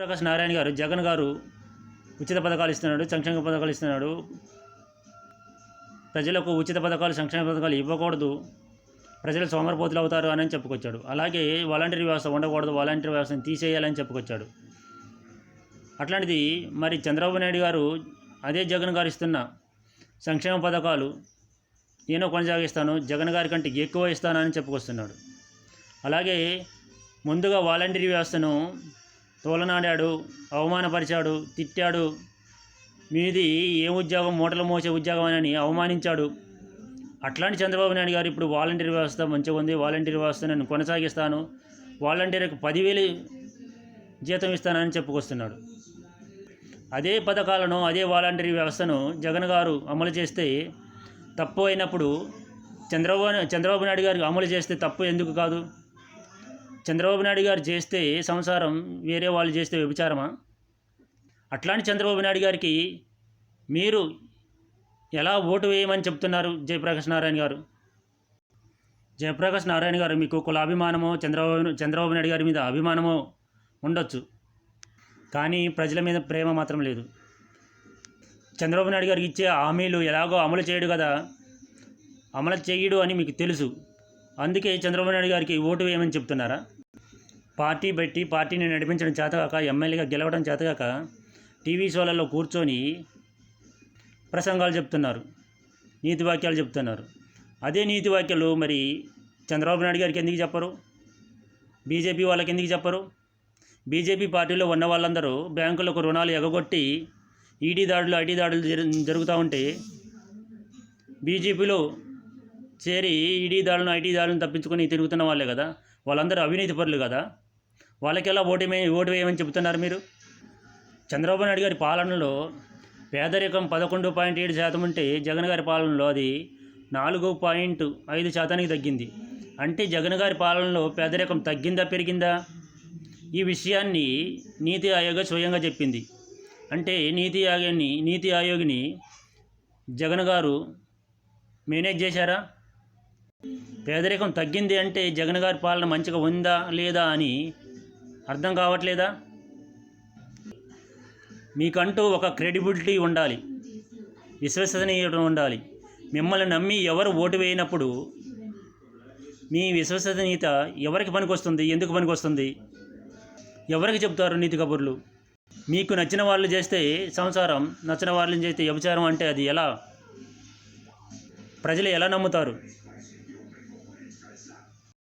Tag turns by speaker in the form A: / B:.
A: ప్రకాష్ నారాయణ గారు జగన్ గారు ఉచిత పథకాలు ఇస్తున్నాడు సంక్షేమ పథకాలు ఇస్తున్నాడు. ప్రజలకు ఉచిత పథకాలు సంక్షేమ పథకాలు ఇవ్వకూడదు. ప్రజలు సోమరపోతులు అవుతారు అని చెప్పుకొచ్చాడు. అలాగే వాలంటీర్ వ్యవస్థ ఉండకూడదు వాలంటీర్ వ్యవస్థను తీసేయాలని చెప్పుకొచ్చాడు. అట్లాంటిది మరి చంద్రబాబు నాయుడు గారు అదే జగన్ గారు ఇస్తున్న సంక్షేమ పథకాలు నేను కొనసాగిస్తాను జగన్ గారి కంటే ఎక్కువ ఇస్తానని చెప్పుకొస్తున్నాడు. అలాగే ముందుగా వాలంటీర్ వ్యవస్థను తోలనాడాడు అవమానపరిచాడు తిట్టాడు. మీది ఏ ఉద్యోగం? మూటలు మోసే ఉద్యోగం అని అవమానించాడు. అట్లాంటి చంద్రబాబు నాయుడు గారు ఇప్పుడు వాలంటీర్ వ్యవస్థ మంచిగా ఉంది. వాలంటీర్ వ్యవస్థ నేను కొనసాగిస్తాను. వాలంటీర్కి పదివేలు జీతం ఇస్తానని చెప్పుకొస్తున్నాడు. అదే పథకాలను అదే వాలంటీర్ వ్యవస్థను జగన్ గారు అమలు చేస్తే తప్పు అయినప్పుడు చంద్రబాబు చంద్రబాబు నాయుడు గారు అమలు చేస్తే తప్పు ఎందుకు కాదు? చంద్రబాబు నాయుడు గారు చేస్తే సంసారం వేరే వాళ్ళు చేస్తే వ్యభిచారమా? అట్లాంటి చంద్రబాబు నాయుడు గారికి మీరు ఎలా ఓటు వేయమని చెప్తున్నారు జయప్రకాష్ నారాయణ గారు? జయప్రకాష్ నారాయణ గారు మీకు కులాభిమానమో చంద్రబాబు చంద్రబాబు నాయుడు గారి మీద అభిమానమో ఉండొచ్చు. కానీ ప్రజల మీద ప్రేమ మాత్రం లేదు. చంద్రబాబు నాయుడు గారికి ఇచ్చే హామీలు ఎలాగో అమలు చేయడు కదా. అమలు చేయడు అని మీకు తెలుసు. అందుకే చంద్రబాబు నాయుడు గారికి ఓటు వేయమని చెప్తున్నారా? పార్టీ పెట్టి పార్టీని నడిపించడం చేతగాక ఎమ్మెల్యేగా గెలవడం చేతగాక టీవీ షోలలో కూర్చొని ప్రసంగాలు చెప్తున్నారు నీతి వాక్యాలు చెప్తున్నారు. అదే నీతి వాక్యాలు మరి చంద్రబాబు నాయుడు గారికి ఎందుకు చెప్పరు? బీజేపీ వాళ్ళకి ఎందుకు చెప్పరు? బీజేపీ పార్టీలో ఉన్న వాళ్ళందరూ బ్యాంకులకు రుణాలు ఎగగొట్టి ఈడీ దాడులు ఐటీ దాడులు జరు- జరుగుతూ ఉంటే బీజేపీలో చేరి ఈడీ దాడులను ఐటీ దాడులను తప్పించుకొని తిరుగుతున్న వాళ్ళే కదా. వాళ్ళందరూ అవినీతి పరులు కదా. వాళ్ళకెలా ఓటు ఓటు వేయమని చెబుతున్నారు మీరు? చంద్రబాబు నాయుడు గారి పాలనలో పేదరికం పదకొండు పాయింట్ ఏడు శాతం ఉంటే జగన్ గారి పాలనలో అది నాలుగు పాయింట్ ఐదు శాతానికి తగ్గింది. అంటే జగన్ గారి పాలనలో పేదరికం తగ్గిందా పెరిగిందా? ఈ విషయాన్ని నీతి ఆయోగ స్వయంగా చెప్పింది. అంటే నీతి ఆయోగాన్ని నీతి ఆయోగ్ని జగన్ గారు మేనేజ్ చేశారా? పేదరికం తగ్గింది అంటే జగన్ గారి పాలన మంచిగా ఉందా లేదా అని అర్థం కావట్లేదా? మీకంటూ ఒక క్రెడిబిలిటీ ఉండాలి. విశ్వసనీయత ఉండాలి. మిమ్మల్ని నమ్మి ఎవరు ఓటు వేయనప్పుడు మీ విశ్వసనీయత ఎవరికి పనికొస్తుంది? ఎందుకు పనికొస్తుంది? ఎవరికి చెప్తారు నీతి కబుర్లు? మీకు నచ్చిన వాళ్ళు చేస్తే సంసారం నచ్చిన వాళ్ళని చేస్తే వ్యభిచారం అంటే అది ఎలా? ప్రజలు ఎలా నమ్ముతారు?